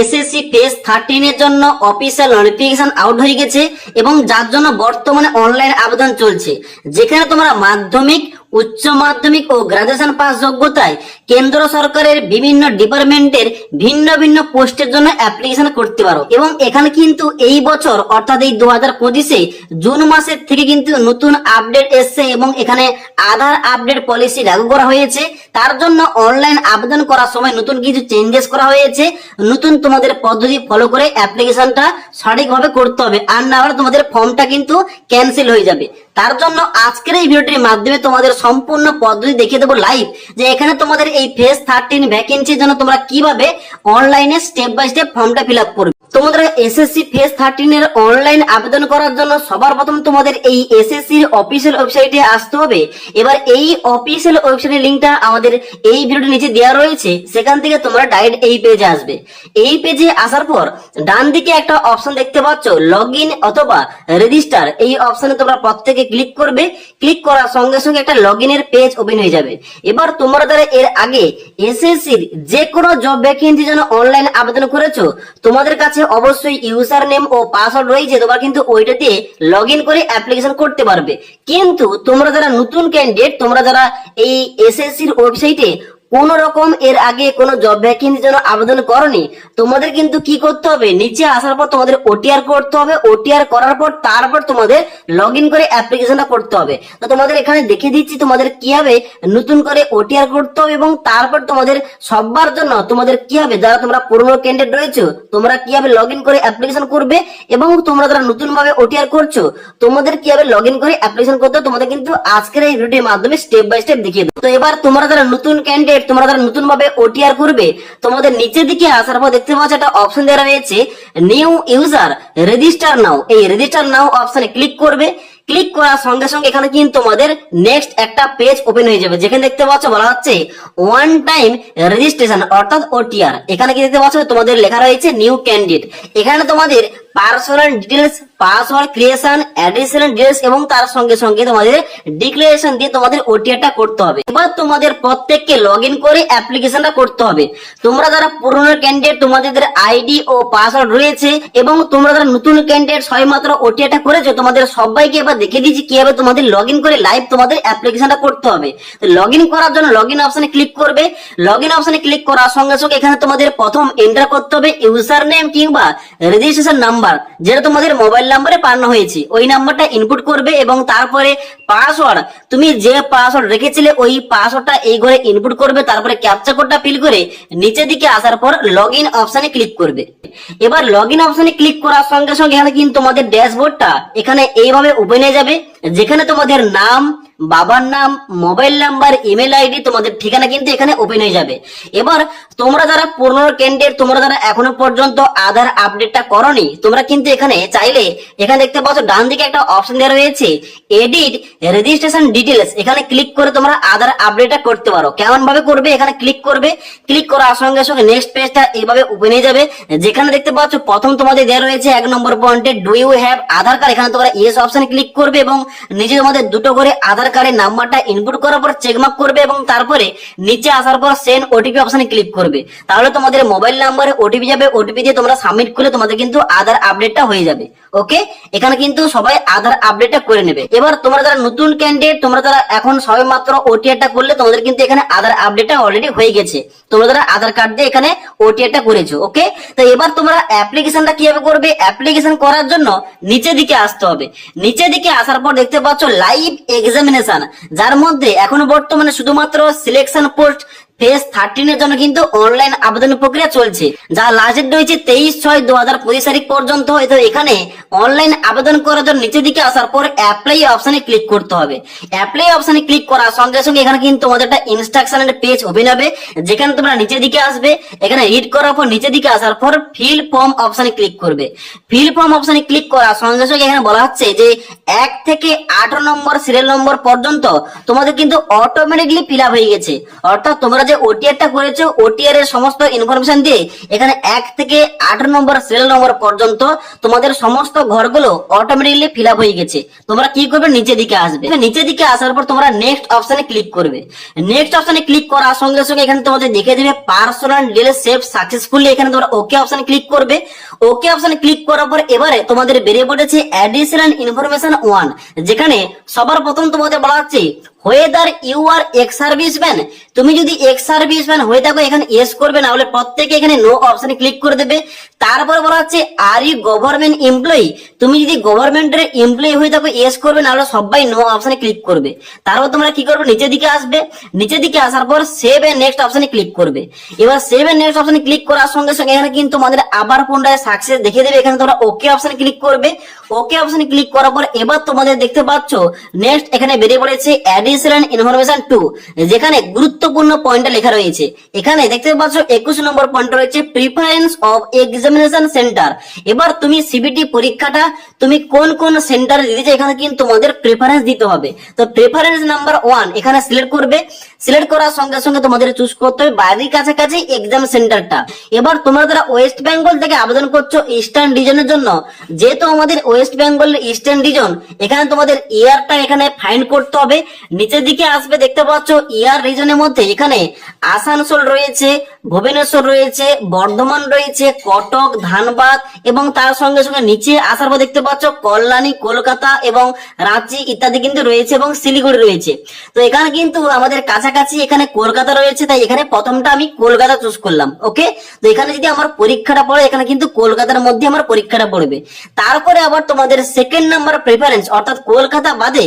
SSC test thirteen এর জন্য official notification out হয়ে গেছে এবং যার জন্য বর্তমানে অনলাইন আবেদন চলছে। যেখানে তোমরা মাধ্যমিক উচ্চ মাধ্যমিক ও গ্রাজুয়েশন পাস যোগ্যতায় কেন্দ্র সরকারের বিভিন্ন ডিপার্টমেন্টের ভিন্ন ভিন্ন পোস্টের জন্য অ্যাপ্লিকেশন করতে পারো। এবং এখানে কিন্তু এই বছর, অর্থাৎ এই দু হাজার পঁচিশে জুন মাসের থেকে কিন্তু নতুন আপডেট এসছে এবং এখানে আধার আপডেট পলিসি লাগু করা হয়েছে। তার জন্য অনলাইন আবেদন করার সময় নতুন কিছু চেঞ্জেস করা হয়েছে। নতুন তোমাদের পদ্ধতি ফলো করে অ্যাপ্লিকেশনটা সঠিকভাবে করতে হবে। আর না হলে তোমাদের ফর্মটা কিন্তু ক্যান্সেল হয়ে যাবে। তার জন্য আজকের এই ভিডিওটির মাধ্যমে তোমাদের সম্পূর্ণ পদ্ধতি দেখিয়ে দেবো লাইভ যে এখানে তোমাদের এই ফেস থার্টিন ভ্যাকেন্সির জন্য তোমরা কীভাবে অনলাইনে স্টেপ বাই স্টেপ ফর্মটা ফিল আপ করবে। তোমাদের এসএসসি ফেস থার্টিন এর অনলাইন আবেদন করার জন্য সবার প্রথম তোমাদের এই এসএসসি অফিসিয়াল ওয়েবসাইটে আসতে হবে। এবার এই অফিসিয়াল ওয়েবসাইটের লিঙ্কটা আমাদের এই ভিডিওটির নিচে দেওয়া রয়েছে। সেখান থেকে তোমরা ডাইরেক্ট এই পেজে আসবে। এই পেজে আসার পর ডান দিকে একটা অপশন দেখতে পাচ্ছ লগ অথবা রেজিস্টার এই অপশনে তোমরা প্রত্যেকে ক্লিক করবে। ক্লিক করার সঙ্গে সঙ্গে একটা লগ ইনের পেজ ওপেন হয়ে যাবে। এবার তোমরা যারা এর আগে এসএসসির যে কোনো জব ভ্যাকেন্সির জন্য অনলাইন আবেদন করেছ, তোমাদের কাছে অবশ্যই ইউজার নেম ও পাসওয়ার্ড রয়েছে, তোমরা কিন্তু ওইটা দিয়ে লগ করে অ্যাপ্লিকেশন করতে পারবে। কিন্তু তোমরা যারা নতুন ক্যান্ডিডেট তোমরা যারা এই এসএসসির ওয়েবসাইটে কোন রকম এর আগে কোনো জব ভ্যাকেন্সির জন্য আবেদন করনি, তোমাদের কিন্তু কি করতে হবে? নিচে আসার পর তোমাদের ওটিআর করতে হবে ওটিআর করার পর তারপর তোমাদের লগ করে অ্যাপ্লিকেশনটা করতে হবে। তো তোমাদের এখানে দেখে দিচ্ছি তোমাদের কীভাবে নতুন করে ওটিআর করতে হবে এবং তারপর তোমাদের সবার জন্য তোমাদের কি হবে যারা তোমরা পুরনো ক্যান্ডিডেট রয়েছে, তোমরা কীভাবে লগ ইন করে অ্যাপ্লিকেশন করবে এবং তোমরা যারা নতুন ভাবে ওটিআর করছ, তোমাদের কীভাবে লগ ইন করে অ্যাপ্লিকেশন করতে তোমাদের কিন্তু আজকের এই ভিডিওর মাধ্যমে স্টেপ বাই স্টেপ দেখিয়ে দেবো। তো এবার তোমরা যারা নতুন ক্যান্ডিডেট তোমরা যারা নতুন ভাবে ওটিআর করবে, তোমাদের নিচের দিকে আসার পর দেখতে পাচ্ছ একটা অপশন দেওয়া রয়েছে নিউ ইউজার রেজিস্টার নাও এই রেজিস্টার নাও অপশনে ক্লিক করবে। ক্লিক করার সঙ্গে সঙ্গে এখানে কিন্তু তোমাদের নেক্সট একটা পেজ ওপেন হয়ে যাবে, যেখানে দেখতে পাচ্ছ বলা হচ্ছে ওয়ান টাইম রেজিস্ট্রেশন অর্থাৎ ওটিআর এখানে কি দেখতে পাচ্ছ? তোমাদের লেখা রয়েছে নিউ ক্যান্ডিডেট এখানে তোমাদের personal details password creation additional details এবং তার সঙ্গে সঙ্গে তোমাদের ডিক্লারেশন দিয়ে তোমাদের ওটিআরটা করতে হবে। এবার তোমাদের প্রত্যেককে লগ করে অ্যাপ্লিকেশনটা করতে হবে। তোমরা যারা পুরনো ক্যান্ডিডেট তোমাদের আইডি ও পাসওয়ার্ড রয়েছে এবং তোমরা যারা নতুন ক্যান্ডিডেট সবেমাত্র ওটিআরটা করেছ, তোমাদের সবাইকে এবার দেখে দিচ্ছি কীভাবে তোমাদের লগ করে লাইভ তোমাদের অ্যাপ্লিকেশনটা করতে হবে। লগ করার জন্য লগ অপশনে ক্লিক করবে। লগ অপশনে ক্লিক করার সঙ্গে সঙ্গে এখানে তোমাদের প্রথম এন্টার করতে হবে ইউজার নেম কিংবা রেজিস্ট্রেশন নাম্বার যেটা তোমাদের মোবাইল নাম্বারে পাঠানো হয়েছে। ওই নাম্বারটা ইনপুট করবে এবং তারপরে পাসওয়ার্ড তুমি যে পাসওয়ার্ড রেখেছিলে, ওই পাসওয়ার্ডটা এই ঘরে ইনপুট করবে, তারপরে ক্যাপচা কোডটা ফিল করে নিচের দিকে আসার পর লগ ইন অপশানে ক্লিক করবে। এবার লগ ইন অপশানে ক্লিক করার সঙ্গে সঙ্গে এখানে কিন্তু তোমাদের ড্যাশবোর্ডটা এখানে এইভাবে ওপেন হয়ে যাবে। যেখানে তোমাদের নাম, বাবার নাম, মোবাইল নাম্বার, ইমেল আইডি, তোমাদের ঠিকানা কিন্তু এখানে ওপেন হয়ে যাবে। এবার তোমরা যারা পুরনো ক্যান্ডিডেট তোমরা যারা এখনও পর্যন্ত আধার আপডেটটা করনি, তোমরা কিন্তু এখানে চাইলে এখানে দেখতে পাচ্ছ ডান দিকে একটা অপশন দেওয়া রয়েছে এডিট রেজিস্ট্রেশন ডিটেলস এখানে ক্লিক করে তোমরা আধার আপডেটটা করতে পারো। কেমন ভাবে করবে? এখানে ক্লিক করবে। ক্লিক করার সঙ্গে সঙ্গে নেক্সট পেজটা এইভাবে ওপেন হয়ে যাবে। যেখানে দেখতে পাচ্ছ, প্রথম তোমাদের দেওয়া রয়েছে এক নম্বর পয়েন্টে do you have Aadhaar card এখানে তোমরা ইয়েস অপশনে ক্লিক করবে এবং নিচে তোমাদের দুটো করে আধার কার্ডের নাম্বারটা ইনপুট করার পর চেক মার্ক করবে এবং তারপরে নিচে আসার পর সেন্ড ওটিপি অপশনে ক্লিক করবে। তাহলে তোমাদের মোবাইল নাম্বারে ওটিপি যাবে ওটিপি দিয়ে তোমরা সাবমিট করলে তোমাদের কিন্তু আধার আপডেটটা হয়ে যাবে ওকে এখানে কিন্তু সবাই আধার আপডেটটা করে নেবে। এবার তোমরা যারা নতুন ক্যান্ডিডেট তোমরা যারা এখন সবে মাত্র ওটিআরটা করলে, তোমাদের কিন্তু এখানে আধার আপডেটটা অলরেডি হয়ে গেছে। তোমরা যারা আধার কার্ড দিয়ে এখানে ওটিআরটা করেছ ওকে তো এবার তোমরা অ্যাপ্লিকেশনটা কীভাবে করবে? অ্যাপ্লিকেশন করার জন্য নিচে দিকে আসতে হবে। নিচে দিকে আসার পর দেখতে পাচ্ছ লাইভ এক্সামিনেশন যার মধ্যে এখন বর্তমানে শুধুমাত্র সিলেকশন পোস্ট ফেজ থার্টিনের জন্য কিন্তু অনলাইন আবেদন প্রক্রিয়া চলছে। যা লাস্ট ডেট রয়েছে তেইশ ছয় দু হাজার পঁচিশ তারিখ পর্যন্ত তো এখানে অনলাইন আবেদন করার জন্য নিচের দিকে আসার পর অ্যাপ্লাই অপশনে ক্লিক করতে হবে। অ্যাপ্লাই অপশনে ক্লিক করার সঙ্গে সঙ্গে এখানে কিন্তু তোমাদের একটা ইনস্ট্রাকশনের পেজ ওপেন হবে। যেখানে তোমরা নিচের দিকে আসবে। এখানে রিড করার পর নিচের দিকে আসার পর ফিল ফর্ম অপশনে ক্লিক করবে। ফিল ফর্ম অপশনে ক্লিক করার সঙ্গে সঙ্গে এখানে বলা হচ্ছে যে এক থেকে আঠারো নম্বর সিরিয়াল নম্বর পর্যন্ত তোমাদের কিন্তু অটোমেটিকলি ফিল আপ হয়ে গেছে। অর্থাৎ তোমরা যে ওটিআর ওটিআরটা করেছ ওটিআর এর সমস্ত ইনফরমেশন দিয়ে এখানে এক থেকে আট নম্বর সিরিয়াল নম্বর পর্যন্ত তোমাদের সমস্ত ঘরগুলো অটোমেটিকলি ফিল হয়ে গেছে। তোমরা কি করবে? নিচের দিকে আসবে। নিচে দিকে আসার পর তোমরা নেক্সট অপশনে ক্লিক করবে। নেক্সট অপশনে ক্লিক করার সঙ্গে সঙ্গে এখানে তোমাদের দেখে দেবে পার্সোনাল ডিটেলস সেভ সাকসেসফুলি এখানে তোমরা ওকে অপশনে ক্লিক করবে। ওকে অপশনে ক্লিক করার পর এবারে তোমাদের বেরিয়ে পড়েছে অ্যাডিশনাল ইনফরমেশন ওয়ান যেখানে সবার প্রথম তোমাদের বলা হচ্ছে whether you are ex serviceman তুমি যদি এক্স সার্ভিসম্যান হয়ে থাকো, এখানে ইয়েস করবে, না হলে প্রত্যেকে এখানে নো অপশনে ক্লিক করে দেবে। তারপর বলা হচ্ছে আর ইউ গভর্নমেন্ট এমপ্লয়ি তুমি যদি গভর্নমেন্টের এমপ্লয়ি হয়ে থাকো ইয়েস করবে, না হলে সবাই নো অপশনে ক্লিক করবে। তারপর তোমরা কি করবে, নিচের দিকে আসবে। নিচের দিকে আসার পর সেভ এন্ড নেক্সট অপশনে ক্লিক করবে। এবার সেভ এন্ড নেক্সট অপশনে ক্লিক করার সঙ্গে সঙ্গে এখানে কিন্তু তোমাদের আবার পুনরায় সাকসেস দেখিয়ে দেবে, এখানে তোমরা ওকে অপশনে ক্লিক করবে। ওকে অপশনে ক্লিক করার পর এবার তোমাদের দেখতে পাচ্ছ নেক্সট এখানে বেরিয়ে পড়েছে অ্যাডিশনাল ইনফরমেশন টু যেখানে গুরুত্বপূর্ণ পয়েন্টটা লেখা রয়েছে। এখানে দেখতে পাচ্ছ, একুশ নম্বর পয়েন্ট রয়েছে প্রিফারেন্স অফ এক্সামিনেশন সেন্টার এবার তুমি সিবিটি পরীক্ষাটা তুমি কোন কোন সেন্টারে দিতে চাও এখানে কিন্তু তোমাদের প্রেফারেন্স দিতে হবে। তো প্রেফারেন্স নাম্বার ওয়ান এখানে সিলেক্ট করবে। সিলেক্ট করার সঙ্গে সঙ্গে তোমাদের চুজ করতে হবে, বাড়ির কাছাকাছি এক্সাম সেন্টারটা এবার তোমরা যারা ওয়েস্ট বেঙ্গল থেকে আবেদন করছ ইস্টার্ন রিজনের জন্য? যেহেতু আমাদের ওয়েস্ট বেঙ্গল ইস্টার্ন রিজন এখানে তোমাদের ইয়ারটা এখানে ফাইন্ড করতে হবে। নিচের দিকে আসবে, দেখতে পাচ্ছ ইয়ার রিজনের মধ্যে এখানে আসানসোল রয়েছে, ভুবনেশ্বর রয়েছে, বর্ধমান রয়েছে, কটক, ধানবাদ এবং তার সঙ্গে সঙ্গে নিচে আসার পর দেখতে পাচ্ছ কল্যাণী, কলকাতা এবং রাঁচি ইত্যাদি কিন্তু রয়েছে এবং শিলিগুড়ি রয়েছে। তো এখানে কিন্তু আমাদের কাছাকাছি এখানে কলকাতা রয়েছে, তাই এখানে প্রথমটা আমি কলকাতা চুজ করলাম ওকে তো এখানে যদি আমার পরীক্ষাটা পড়ে, এখানে কিন্তু কলকাতার মধ্যে আমার পরীক্ষাটা পড়বে। তারপরে আবার তোমাদের সেকেন্ড নাম্বার প্রেফারেন্স অর্থাৎ কলকাতা বাদে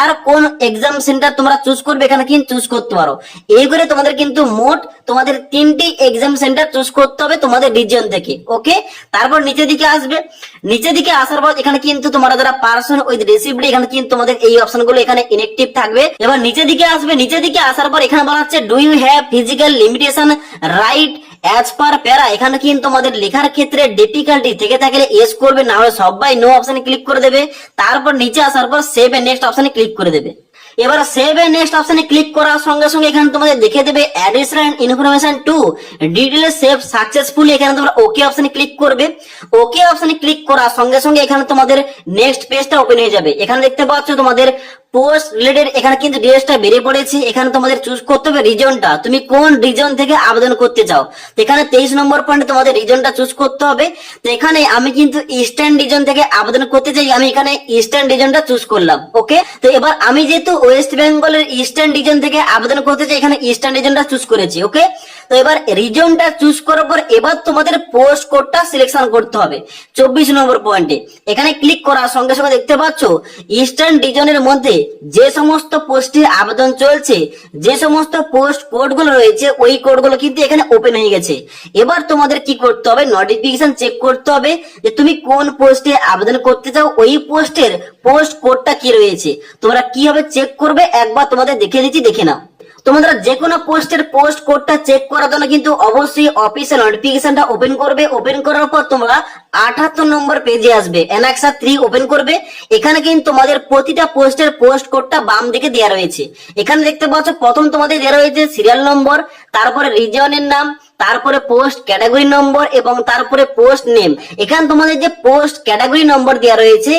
আর কোন এক্সাম সেন্টার তোমরা চুজ করবে, এখানে কিন্তু চুজ করতে পারো। এই করে তোমাদের কিন্তু মোট তোমাদের তিনটি এক্সাম সেন্টার চুজ করতে হবে তোমাদের রিজিয়ন থেকে ওকে তারপর নিচের দিকে আসবে। নিচের দিকে আসার পর এখানে কিন্তু তোমরা যারা পার্সন উইথ রিসিভড এখানে কিন্তু তোমাদের এই অপশনগুলো এখানে ইনএক্টিভ থাকবে। এবার নিচের দিকে আসবে। নিচের দিকে আসার পর এখানে বলা হচ্ছে do you have physical limitation right as per para এখানে কিন্তু তোমাদের লেখার ক্ষেত্রে ডিফিকাল্টি থেকে থাকলে এস করবে না হলে সবাই নো অপশনে ক্লিক করে দেবে। তারপর নিচে আসার পর সেভ নেক্সট অপশনে ক্লিক করে দেবে। এবার সেভ এ নেক্সট অপশনে ক্লিক করার সঙ্গে সঙ্গে এখানে তোমাদের দেখে দেবে additional information to detail save successfully এখানে তোমরা ওকে অপশনে ক্লিক করবে। ওকে অপশনে ক্লিক করার সঙ্গে সঙ্গে এখানে তোমাদের নেক্সট পেজটা ওপেন হয়ে যাবে। এখানে দেখতে পাচ্ছ তোমাদের পোস্ট রিলেটেড এখানে কিন্তু ডিটেলসটা বেরিয়ে পড়েছে। এখানে তোমাদের চুজ করতে হবে রিজনটা তুমি কোন রিজন থেকে আবেদন করতে চাও? এখানে তেইশ নম্বর পয়েন্টে তোমাদের রিজনটা চুজ করতে হবে। তো এখানে আমি কিন্তু ইস্টার্ন রিজন থেকে আবেদন করতে চাই। আমি এখানে ইস্টার্ন রিজনটা চুজ করলাম ওকে তো এবার আমি যেহেতু ওয়েস্ট বেঙ্গলের ইস্টার্ন রিজন থেকে আবেদন করতে চাই, এখানে ইস্টার্ন রিজনটা চুজ করেছি ওকে তো এবার রিজনটা চুজ করার পর এবার তোমাদের পোস্ট কোডটা সিলেকশন করতে হবে। চব্বিশ নম্বর পয়েন্টে এখানে ক্লিক করার সঙ্গে সঙ্গে দেখতে পাচ্ছ ইস্টার্ন রিজনের মধ্যে যে সমস্ত পোস্টে আবেদন চলছে, যে সমস্ত পোস্ট কোডগুলো রয়েছে, ওই কোডগুলো কিন্তু এখানে ওপেন হয়ে গেছে। এবার তোমাদের কি করতে হবে নোটিফিকেশন চেক করতে হবে যে তুমি কোন পোস্টে আবেদন করতে চাও, ওই পোস্টের পোস্ট কোডটা কি রয়েছে। তোমরা কীভাবে চেক করবে, একবার তোমাদের দেখে দিচ্ছি দেখে নাও। তোমরা যে কোনো পোস্টের পোস্ট কোডটা চেক করার জন্য কিন্তু অবশ্যই অফিসিয়াল নোটিফিকেশনটা ওপেন করবে। ওপেন করার পর তোমরা আঠাত্তর নম্বর পেজে আসবে। এনাক্সা থ্রি ওপেন করবে। এখানে কিন্তু তোমাদের প্রতিটা পোস্টের পোস্ট কোডটা বাম দিকে দেওয়া রয়েছে। এখানে দেখতে পাচ্ছ, প্রথম তোমাদের দেওয়া রয়েছে সিরিয়াল নম্বর তারপরে রিজনের নাম, তারপরে পোস্ট ক্যাটাগরি নম্বর এবং তারপরে পোস্ট নেম এখানে তোমাদের যে পোস্ট ক্যাটাগরি নম্বর দেওয়া রয়েছে,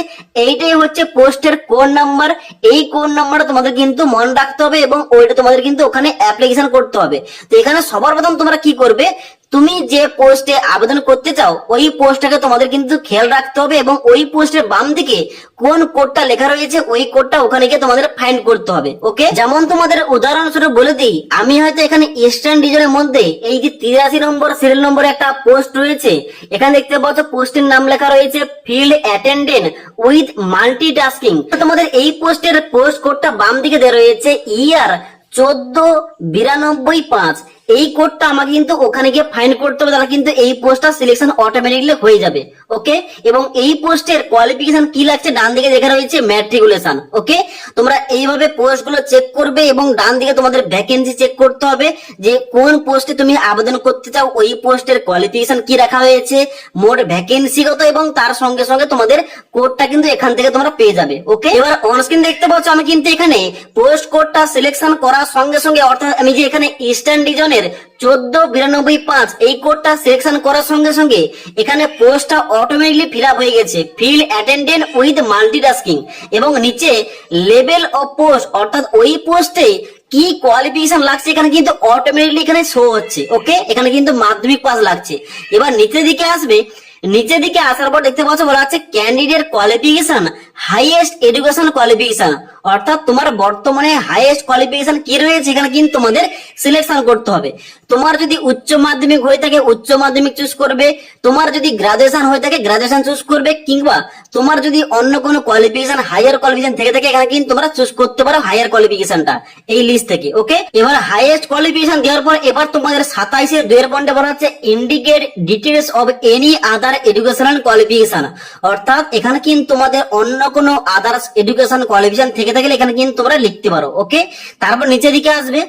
এইটাই হচ্ছে পোস্টের কোড নাম্বার এই কোড নাম্বারটা তোমাদের কিন্তু মনে রাখতে হবে এবং ওইটা তোমাদের কিন্তু ওখানে অ্যাপ্লিকেশন করতে হবে। তো এখানে সবার প্রথম তোমরা কি করবে? তুমি যে পোস্টে আবেদন করতে চাও, ওই পোস্টটাকে তোমাদের কিন্তু খেয়াল রাখতে হবে এবং ওই পোস্টের বাম দিকে কোন কোডটা লেখা রয়েছে, ওই কোডটা ওখানে গিয়ে তোমাদের ফাইন্ড করতে হবে ওকে যেমন তোমাদের উদাহরণস্বরূপ বলে দিই, আমি হয়তো এখানে ইস্টার্ন রিজনের মধ্যে এই যে তিরাশি নম্বর সিরিয়াল নম্বরে একটা পোস্ট রয়েছে, এখানে দেখতে পাচ্ছ পোস্টের নাম লেখা রয়েছে ফিল্ড অ্যাটেন্ডেন্ট উইথ মাল্টিটাস্কিং তোমাদের এই পোস্টের পোস্ট কোডটা বাম দিকে দেওয়া রয়েছে ইয়ার চোদ্দ বিরানব্বই পাঁচ। এই কোডটা আমাকে কিন্তু ওখানে গিয়ে ফাইন করতে হবে, তাহলে কিন্তু এই পোস্টটা সিলেকশন অটোমেটিকলি হয়ে যাবে ওকে এবং এই পোস্টের কোয়ালিফিকেশন কি লাগছে ডান দিকে দেখা রয়েছে ম্যাট্রিকুলেশন ওকে তোমরা এইভাবে পোস্টগুলো চেক করবে এবং ডান দিকে তোমাদের ভ্যাকেন্সি চেক করতে হবে যে কোন পোস্টে তুমি আবেদন করতে চাও, ওই পোস্টের কোয়ালিফিকেশন কি রাখা হয়েছে, মোট ভ্যাকেন্সি কত এবং তার সঙ্গে সঙ্গে তোমাদের কোডটা কিন্তু এখান থেকে তোমরা পেয়ে যাবে ওকে এবার অনস্ক্রিন দেখতে পাচ্ছ আমি কিন্তু এখানে পোস্ট কোডটা সিলেকশন করার সঙ্গে সঙ্গে, অর্থাৎ আমি যে এখানে ইস্টার্ন ডিজনের চোদ্দ, বিরানব্বই, পাঁচ এই কোডটা সিলেকশন করার সঙ্গে সঙ্গে এখানে পোস্টটা অটোমেটিকলি ফিল আপ হয়ে গেছে। ফিল অ্যাটেন্ডেন্ট উইথ মাল্টিটাস্কিং এবং নিচে লেভেল অফ পোস্ট অর্থাৎ ওই পোস্টে কি কোয়ালিফিকেশন লাগছে এখানে কিন্তু অটোমেটিকলি এখানে শো হচ্ছে ওকে এখানে কিন্তু মাধ্যমিক পাস লাগছে। এবার নিচের দিকে আসবে। নিচের দিকে আসার পর দেখতে পাচ্ছ বলা আছে candidate qualification highest education qualification অর্থাৎ তোমার বর্তমানে হাইয়েস্ট কোয়ালিফিকেশন কি রয়েছে? এখানে কিন্তু তোমাদের সিলেকশন করতে হবে। তোমার যদি উচ্চ মাধ্যমিক হয়ে থাকে, উচ্চ মাধ্যমিক চুজ করবে। তোমার যদি গ্রাজুয়েশন হয়ে থাকে গ্রাজুয়েশন চুজ করবে। কিংবা তোমার যদি অন্য কোনো কোয়ালিফিকেশন হায়ার কোয়ালিফিকেশন থেকে থাকে, এখানে কিন্তু তোমরা চুজ করতে পারো হায়ার কোয়ালিফিকেশনটা এই লিস্ট থেকে ওকে এবার হাইয়েস্ট কোয়ালিফিকেশন দেওয়ার পর এবার তোমাদের সাতাইশে দুয়ের পয়েন্টে বলা হচ্ছে indicate details of any other educational qualification অর্থাৎ এখানে কিন্তু তোমাদের অন্য কোনো আদার্স এডুকেশন কোয়ালিফিকেশন থেকে থাকলে এখানে কিন্তু তোমরা লিখতে পারো ওকে তারপর নিচে দিকে আসবে।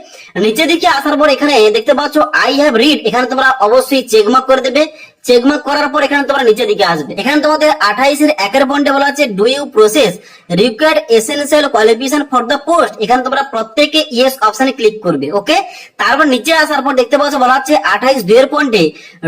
নিচে দিকে আসার পর এখানে দেখতে পাচ্ছ আই হ্যাভ রিড এখানে তোমরা অবশ্যই চেকমার্ক করে দেবে। চেকমার্ক করার পর এখানে তোমরা নিচের দিকে আসবে। এখানে তোমাদের আঠাইশের একের পয়েন্টে বলা আছে do you process required essential qualification for the post এখানে তোমরা প্রত্যেকে ইয়েস অপশনে ক্লিক করবে ওকে তারপর নিচে আসার পর দেখতে পাচ্ছ বলা হচ্ছে আঠাইশ দুয়ের পয়েন্টে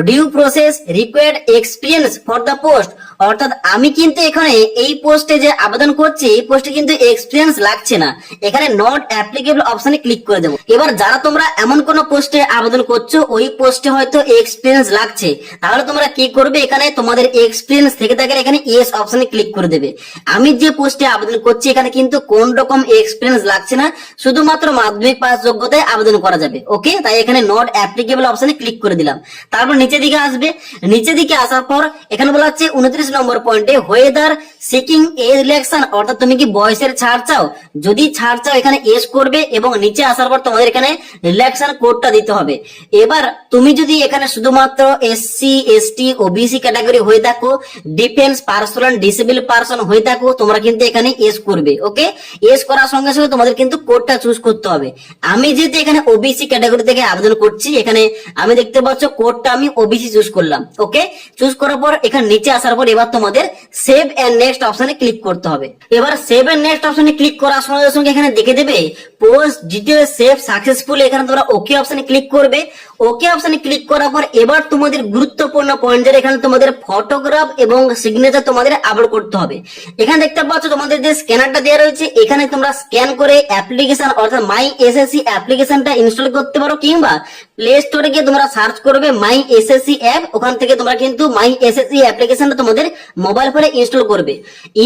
do you process required experience for the post অর্থাৎ আমি কিন্তু এখানে এই পোস্টে যে আবেদন করছি, এই পোস্টে কিন্তু এক্সপিরিয়েন্স লাগছে না। এখানে নট অ্যাপ্লিকেবল অপশনে ক্লিক করে দেবো। এবার যারা তোমরা এমন কোন পোস্টে আবেদন করছ, ওই পোস্টে হয়তো এক্সপিরিয়েন্স লাগছে। তাহলে তোমরা কি করবে এখানে? তোমাদের এক্সপিরিয়েন্স থেকে থাকলে এখানে ইয়েস অপশনে ক্লিক করে দেবে। আমি যে পোস্টে আবেদন করছি, এখানে কিন্তু কোন রকম এক্সপিরিয়েন্স লাগছে না। শুধুমাত্র মাধ্যমিক পাস যোগ্যতায় আবেদন করা যাবে। ওকে তাই এখানে নট অ্যাপ্লিকেবল অপশনে ক্লিক করে দিলাম। তারপর নিচের দিকে আসবে। নিচের দিকে আসার পর এখানে বলা হচ্ছে উনত্রিশ নম্বর পয়েন্টে ওয়েদার সিকিং এজ রিলেকশন অর্থাৎ তুমি কি বয়সের ছাড় চাও? যদি ছাড় চাও, এখানে এস করবে এবং নিচে আসার পর তোমাদের এখানে রিল্যাক্সন কোডটা দিতে হবে। এবার তুমি যদি এখানে শুধুমাত্র এসসি এসটি ওবিসি ক্যাটাগরি হয়ে থাকো ডিফেন্স পার্সোনাল ডিসেবল পার্সন হয়ে থাকো, তোমরা কিন্তু এখানে এস করবে ওকে এস করার সঙ্গে সঙ্গে তোমাদের কিন্তু কোডটা চুজ করতে হবে। আমি যেহেতু এখানে ওবিসি ক্যাটাগরি থেকে আবেদন করছি, এখানে আমি দেখতে পাচ্ছ কোডটা আমি ওবিসি চুজ করলাম ওকে চুজ করার পর এখানে নিচে আসার পর এবার তোমাদের সেভ এন্ড নেক্সট অপশনে ক্লিক করতে হবে। এবার সেভ এন্ড নেক্সট অপশনে ক্লিক করার সঙ্গে সঙ্গে এখানে দেখে দেবে পোস্ট ডিটেল সেভ সাকসেসফুল এখানে তোমরা ওকে অপশনে ক্লিক করবে। ওকে অপশনে ক্লিক করার পর এবার তোমাদের গুরুত্বপূর্ণ পয়েন্ট যেটা এখানে তোমাদের ফটোগ্রাফ এবং সিগনেচার তোমাদের আপলোড করতে হবে। এখানে দেখতে পাচ্ছ তোমাদের যে স্ক্যানারটা দেওয়া রয়েছে, এখানে তোমরা স্ক্যান করে অ্যাপ্লিকেশন অর্থাৎ মাই এসএসসি অ্যাপ্লিকেশনটা ইনস্টল করতে পারো কিংবা প্লে স্টোরে গিয়ে তোমরা সার্চ করবে মাই এসএসসি অ্যাপ ওখান থেকে তোমরা কিন্তু মাই এসএসসি অ্যাপ্লিকেশনটা তোমাদের মোবাইল ফোনে ইনস্টল করবে।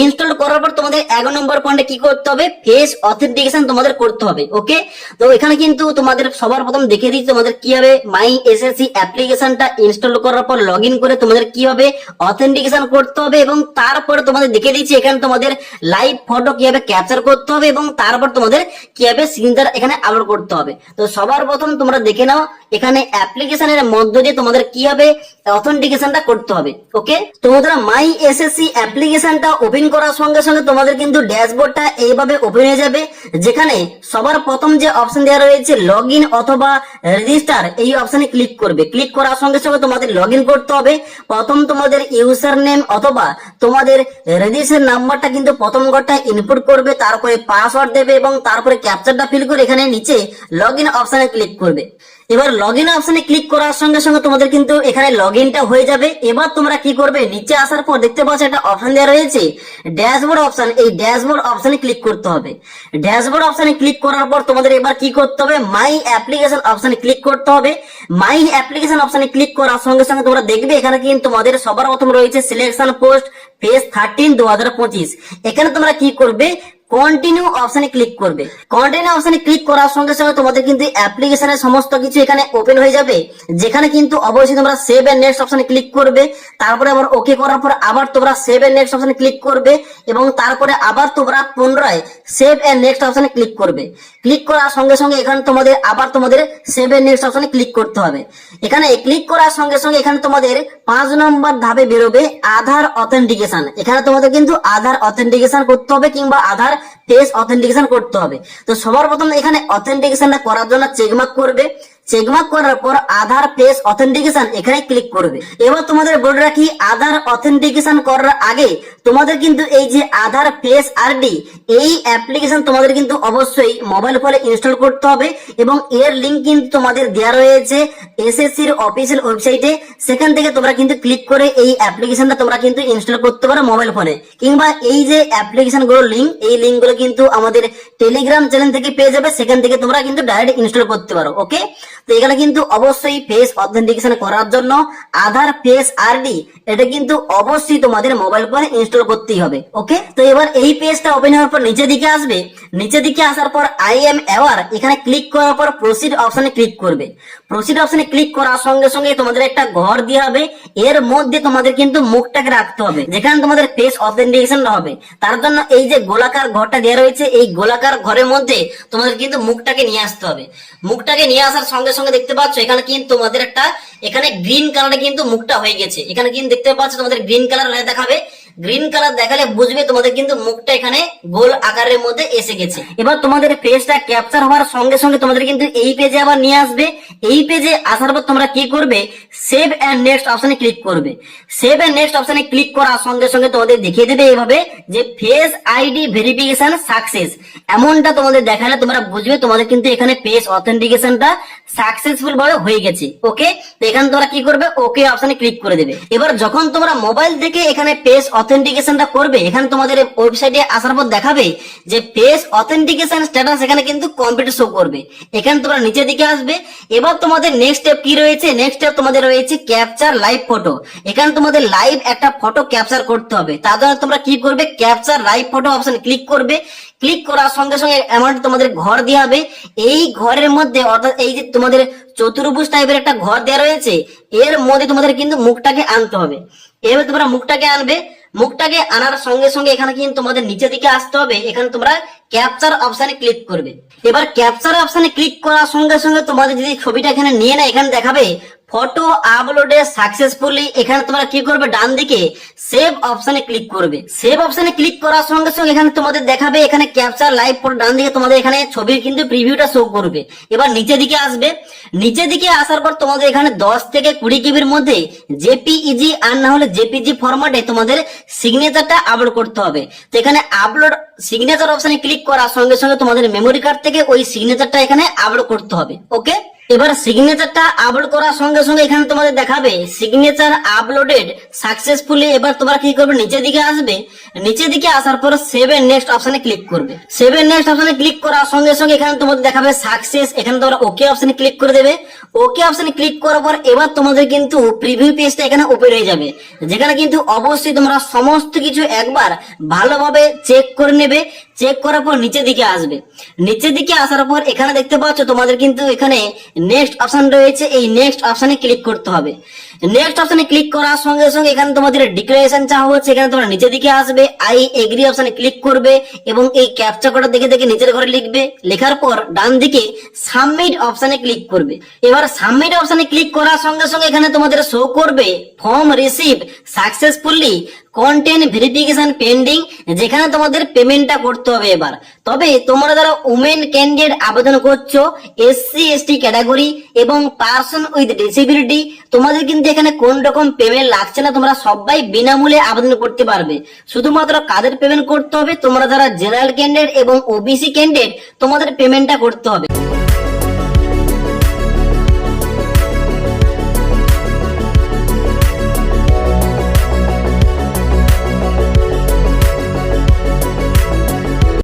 ইনস্টল করার পর তোমাদের এক নম্বর পয়েন্টে কি করতে হবে? ফেস অথেন্টিকেশন তোমাদের করতে হবে ওকে তো এখানে কিন্তু তোমাদের সবার প্রথম দেখে দিচ্ছি তোমাদের কি হবে মাই এসএসসি অ্যাপ্লিকেশনটা ইনস্টল করার পর লগ করে তোমাদের কি হবে অথেন্টিকেশন করতে হবে এবং তারপরে তোমাদের দেখে দিচ্ছি এখানে তোমাদের লাইভ ফটো কীভাবে ক্যাপচার করতে হবে এবং তারপর তোমাদের কীভাবে সিগনেচার এখানে আপলোড করতে হবে। তো সবার প্রথম তোমরা দেখে নাও এখানে অ্যাপ্লিকেশনের মধ্য দিয়ে তোমাদের কি হবে? অথেন্টিকেশনটা করতে হবে ওকে তো বন্ধুরা মাই এসএসসি অ্যাপ্লিকেশনটা ওপেন করার সঙ্গে সঙ্গে তোমাদের কিন্তু ড্যাশবোর্ডটা এইভাবে ওপেন হয়ে যাবে, যেখানে সবার প্রথম যে অপশন দেওয়া রয়েছে লগ অথবা রেজিস্টার এই অপশনে ক্লিক করবে। ক্লিক করার সঙ্গে সঙ্গে তোমাদের লগ করতে হবে। প্রথম তোমাদের ইউজার নেম অথবা তোমাদের রেজিস্ট্রেশন নাম্বারটা কিন্তু প্রথম ঘরটা ইনপুট করবে, তারপরে পাসওয়ার্ড দেবে এবং তারপরে ক্যাপচারটা ফিল করে এখানে নিচে লগ ইন অপশনে ক্লিক করবে। এবার লগ ইন অপশনে ক্লিক করার সঙ্গে সঙ্গে তোমাদের কিন্তু এখানে লগ ইনটা হয়ে যাবে। এবার তোমরা কি করবে? নিচে আসার পর দেখতে পাচ্ছ একটা অপশন দেওয়া রয়েছে। ড্যাশবোর্ড অপশন এই ড্যাশবোর্ড অপশনে ক্লিক করতে হবে। ড্যাশবোর্ড অপশনে ক্লিক করার পর তোমাদের এবার কি করতে হবে? মাই অ্যাপ্লিকেশন অপশনে ক্লিক করতে হবে। মাই অ্যাপ্লিকেশন অপশনে ক্লিক করার সঙ্গে সঙ্গে তোমরা দেখবে, এখানে কিন্তু তোমাদের সবার প্রথম রয়েছে সিলেকশন পোস্ট ফেজ থার্টিন দু হাজার পঁচিশ। এখানে তোমরা কি করবে? কন্টিনিউ অপশনে ক্লিক করবে। কন্টিনিউ অপশনে ক্লিক করার সঙ্গে সঙ্গে তোমাদের কিন্তু অ্যাপ্লিকেশনের সমস্ত কিছু এখানে ওপেন হয়ে যাবে। যেখানে কিন্তু অবশ্যই তোমরা সেভ এন্ড নেক্সট অপশনে ক্লিক করবে। তারপরে আবার ওকে করার পর আবার তোমরা সেভ এন্ড নেক্সট অপশনে ক্লিক করবে এবং তারপরে আবার তোমরা পুনরায় সেভ এন্ড নেক্সট অপশনে ক্লিক করবে। ক্লিক করার সঙ্গে সঙ্গে এখানে তোমাদের আবার তোমাদের সেভ এন্ড নেক্সট অপশনে ক্লিক করতে হবে। এখানে ক্লিক করার সঙ্গে সঙ্গে এখানে তোমাদের পাঁচ নম্বর ধাপে বেরোবে আধার অথেন্টিকেশন এখানে তোমাদের কিন্তু আধার অথেন্টিকেশন করতে হবে কিংবা আধার ফেস অথেন্টিকেশন করতে হবে। তো সবার প্রথম এখানে অথেন্টিকেশনটা করার জন্য চেকমার্ক করবে। চেকমার্ক করার পর আধার ফেস অথেন্টিকেশন এখানে ক্লিক করবে। এবার তোমাদের বলে রাখি, আধার অথেন্টিকেশন করার আগে তোমাদের কিন্তু এই যে আধার ফেস আরডি, এই অ্যাপ্লিকেশন তোমাদের কিন্তু অবশ্যই মোবাইল ফোনে ইনস্টল করতে হবে এবং এর লিংক কিন্তু তোমাদের দেওয়া রয়েছে এসএসসির অফিসিয়াল ওয়েবসাইটে সেখান থেকে তোমরা কিন্তু ক্লিক করে এই অ্যাপ্লিকেশনটা তোমরা কিন্তু ইনস্টল করতে পারো মোবাইল ফোনে কিংবা এই যে অ্যাপ্লিকেশনগুলোর লিঙ্ক এই লিঙ্কগুলো কিন্তু আমাদের টেলিগ্রাম চ্যানেল থেকে পেয়ে যাবে, সেখান থেকে তোমরা কিন্তু ডাইরেক্ট ইনস্টল করতে পারো ওকে তো এখানে কিন্তু অবশ্যই ফেস অথেন্টিকেশন করার জন্য আধার ফেস আরডি এটা কিন্তু অবশ্যই তোমাদের মোবাইল ফোনে ইনস্টল করতেই হবে ওকে তো এবার এই পেজটা ওপেন হওয়ার পর নিচের দিকে আসবে। নিচের দিকে আসার পর আই এম অ্যাওয়ার এখানে ক্লিক করার পর প্রসিড অপশনে ক্লিক করবে। প্রসিড অপশনে ক্লিক করার সঙ্গে সঙ্গে তোমাদের একটা ঘর দেওয়া হবে। এর মধ্যে তোমাদের কিন্তু মুখটাকে রাখতে হবে, যেখানে তোমাদের ফেস অথেন্টিকেশন হবে। তার জন্য এই যে গোলাকার ঘরটা দেওয়া রয়েছে, এই গোলাকার ঘরের মধ্যে তোমাদের কিন্তু মুখটাকে নিয়ে আসতে হবে। মুখটাকে নিয়ে আসার সঙ্গে সঙ্গে দেখতে পাচ্ছ এখানে কিন্তু তোমাদের একটা এখানে গ্রিন কালারে কিন্তু মুখটা হয়ে গেছে। এখানে কিন্তু দেখতে পাচ্ছ, তোমাদের গ্রিন কালার দেখাবে। গ্রিন কালার দেখালে বুঝবে তোমাদের কিন্তু মুখটা এখানে গোল আকারের মধ্যে এসে গেছে। এবার তোমাদের পেজটা ক্যাপচার হওয়ার সঙ্গে সঙ্গে তোমাদের কিন্তু এই পেজে আবার নিয়ে আসবে। এই পেজে আসার পর তোমরা কি করবে? সেভ এন্ড নেক্সট অপশনে ক্লিক করবে। সেভ এন্ড নেক্সট অপশনে ক্লিক করার সঙ্গে সঙ্গে তোমাদের দেখিয়ে দেবে এইভাবে যে ফেস আইডি ভেরিফিকেশন সাকসেস এমনটা তোমাদের দেখালে তোমরা বুঝবে তোমাদের কিন্তু এখানে পেজ অথেন্টিকেশনটা সাকসেসফুল ভাবে হয়ে গেছে। ওকে তো এখানে তোমরা কি করবে? ওকে অপশনে ক্লিক করে দেবে। এবার যখন তোমরা মোবাইল থেকে এখানে পেজ অথেন্টিকেশনটা করবে, এখানে তোমাদের ওয়েবসাইটে আসার পর দেখাবে যে পেজ অথেন্টিকেশন স্ট্যাটাস এখানে কিন্তু কমপ্লিট শো করবে। এখানে তোমরা নিচের দিকে আসবে। এবার তোমাদের নেক্সট স্টেপ কি রয়েছে? নেক্সট স্টেপ তোমাদের রয়েছে ক্যাপচার লাইভ ফটো এখানে তোমাদের লাইভ একটা ফটো ক্যাপচার করতে হবে। তার জন্য তোমরা কি করবে? Capture live photo option click করবে। ক্লিক করার সঙ্গে সঙ্গে এমন তোমাদের ঘর দেওয়া হবে। এই ঘরের মধ্যে অর্থাৎ এই যে তোমাদের চতুর্ভুজ টাইপের একটা ঘর দেওয়া রয়েছে, এর মধ্যে তোমাদের কিন্তু মুখটাকে আনতে হবে। এবার তোমরা মুখটাকে আনবে। মুখটাকে আনার সঙ্গে সঙ্গে এখানে কিন্তু তোমাদের নিচে দিকে আসতে হবে। এখানে তোমরা ক্যাপচার অপশনে ক্লিক করবে। এবার ক্যাপচার অপশনে ক্লিক করার সঙ্গে সঙ্গে তোমাদের যদি ছবিটা এখানে নিয়ে না, এখানে দেখাবে ফটো আপলোডে সাকসেসফুলি এখানে তোমরা কি করবে? ডান দিকে সেভ অপশনে ক্লিক করবে। সেভ অপশনে ক্লিক করার সঙ্গে সঙ্গে এখানে তোমাদের দেখাবে, এখানে ক্যাপচার লাইভ ফটো ডান দিকে তোমাদের এখানে ছবির কিন্তু প্রিভিউটা শো করবে। এবার নিচে দিকে আসবে। নিচে দিকে আসার পর তোমাদের এখানে দশ থেকে কুড়ি কিবির মধ্যে জেপিইজি আর না হলে জেপিজি ফরম্যাটে তোমাদের সিগনেচারটা আপলোড করতে হবে। তো এখানে আপলোড সিগনেচার অপশনে ক্লিক করার সঙ্গে সঙ্গে তোমাদের মেমোরি কার্ড থেকে ওই সিগনেচারটা এখানে আপলোড করতে হবে। ওকে এবার সিগনেচারটা আপলোড করার সঙ্গে সঙ্গে এখানে তোমাদের দেখাবে সিগনেচার আপলোডেড সাকসেসফুলি এবার তোমরা কি করবে, নিচের দিকে আসবে, নিচের দিকে আসার পর সেভেন নেক্সট অপশনে ক্লিক করবে। সেভেন নেক্সট অপশনে ক্লিক করার সঙ্গে সঙ্গে এখানে তোমাদের দেখাবে সাকসেস এখানে তোমরা ওকে অপশনে ক্লিক করে দেবে। ওকে অপশনে ক্লিক করার পর এবার তোমাদের কিন্তু প্রিভিউ পেজটা এখানে ওপেন হয়ে যাবে, যেখানে কিন্তু অবশ্যই তোমরা সমস্ত কিছু একবার ভালোভাবে চেক করে নেবে। চেক করার পর নিচের দিকে আসবে। নিচের দিকে আসার পর এখানে দেখতে পাচ্ছ তোমাদের কিন্তু এখানে নেক্সট অপশন রয়েছে, এই নেক্সট অপশনে ক্লিক করতে হবে। নেক্সট অপশনে ক্লিক করার সঙ্গে সঙ্গে এখানে তোমাদের ডিক্লারেশন চাওয়া হচ্ছে, এখানে তোমরা নিচের দিকে আসবে আই এগ্রি অপশনে ক্লিক করবে এবং এই ক্যাপচা কোডটা দেখে দেখে নিচের ঘরে লিখবে। লেখার পর ডান দিকে সাবমিট অপশনে ক্লিক করবে। এবার সাবমিট অপশনে ক্লিক করার সঙ্গে সঙ্গে এখানে তোমাদের শো করবে form receive successfully content verification pending যেখানে তোমাদের পেমেন্টটা করতে হবে এবার। তবে তোমরা যারা উমেন ক্যান্ডিডেট আবেদন করছ এসসি এসটি ক্যাটাগরি এবং পার্সন উইথ ডিসেবিলিটি তোমাদের কিন্তু এখানে কোন রকম পেমেন্ট লাগছে না, তোমরা সবাই বিনামূল্যে আবেদন করতে পারবে। শুধুমাত্র কাদের পেমেন্ট করতে হবে, তোমরা যারা জেনারেল ক্যান্ডিডেট এবং ওবিসি ক্যান্ডিডেট তোমাদের পেমেন্টটা করতে হবে।